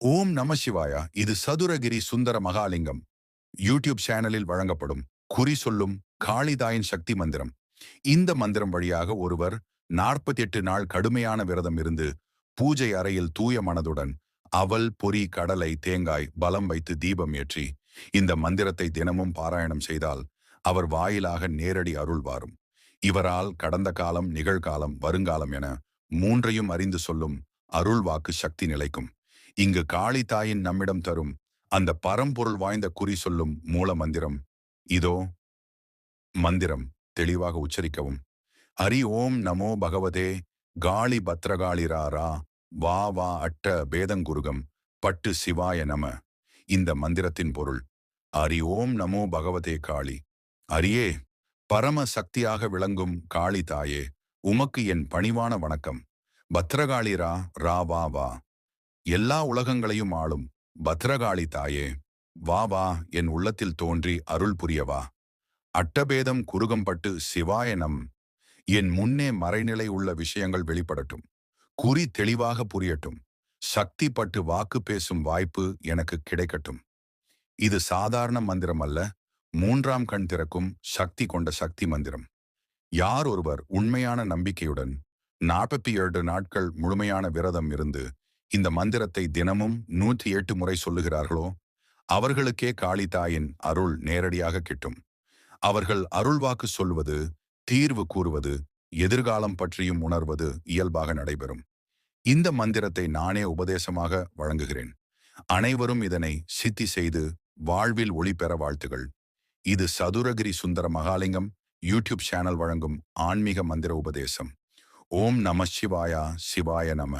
ஓம் நம சிவாயா. இது சதுரகிரி சுந்தர மகாலிங்கம். யூடியூப் சேனலில் வழங்கப்படும் குறி சொல்லும் காளிதாயின் சக்தி மந்திரம். இந்த மந்திரம் வழியாக ஒருவர் நாற்பத்தி எட்டு நாள் கடுமையான விரதம் இருந்து பூஜை அறையில் தூய மனதுடன் அவல் பொறி கடலை தேங்காய் பலம் வைத்து தீபம் ஏற்றி இந்த மந்திரத்தை தினமும் பாராயணம் செய்தால் அவர் வாயிலாக நேரடி அருள் வாரும் இவரால் கடந்த காலம் நிகழ்காலம் வருங்காலம் என மூன்றையும் அறிந்து சொல்லும் அருள் வாக்கு சக்தி நிலைக்கும். இங்கு காளி தாயின் நம்மிடம் தரும் அந்த பரம்பொருள் வாய்ந்த குறி சொல்லும் மூல மந்திரம். இதோ மந்திரம் தெளிவாக உச்சரிக்கவும். ஹரி ஓம் நமோ பகவதே காளி பத்ரகாளிராரா வா வா அட்ட பேதங்குருகம் பட்டு சிவாய நம. இந்த மந்திரத்தின் பொருள். ஹரி ஓம் நமோ பகவதே காளி அரியே பரம சக்தியாக விளங்கும் காளி தாயே உமக்கு என் பணிவான வணக்கம். பத்ரகாளிரா ரா வா வா. எல்லா உலகங்களையும் ஆளும் பத்ரகாளி தாயே வா வா என் உள்ளத்தில் தோன்றி அருள் புரியவா அட்டபேதம் குருகம்பட்டு சிவாயனம் என் முன்னே மறைநிலை உள்ள விஷயங்கள் வெளிப்படட்டும். குறி தெளிவாக புரியட்டும். சக்தி பட்டு வாக்கு பேசும் வாய்ப்பு எனக்கு கிடைக்கட்டும். இது சாதாரண மந்திரம் அல்ல மூன்றாம் கண் திறக்கும் சக்தி கொண்ட சக்தி மந்திரம். யார் ஒருவர் உண்மையான நம்பிக்கையுடன் நாற்பத்தி ஏழு நாட்கள் முழுமையான விரதம் இருந்து இந்த மந்திரத்தை தினமும் நூற்றி எட்டு முறை சொல்லுகிறார்களோ அவர்களுக்கே காளிதாயின் அருள் நேரடியாக கிட்டும். அவர்கள் அருள்வாக்கு சொல்வது தீர்வு கூறுவது எதிர்காலம் பற்றியும் உணர்வது இயல்பாக நடைபெறும். இந்த மந்திரத்தை நானே உபதேசமாக வழங்குகிறேன். அனைவரும் இதனை சித்தி செய்து வாழ்வில் ஒளி பெற வாழ்த்துகள். இது சதுரகிரி சுந்தர மகாலிங்கம் யூடியூப் சேனல் வழங்கும் ஆன்மீக மந்திர உபதேசம். ஓம் நம சிவாயா சிவாய நம.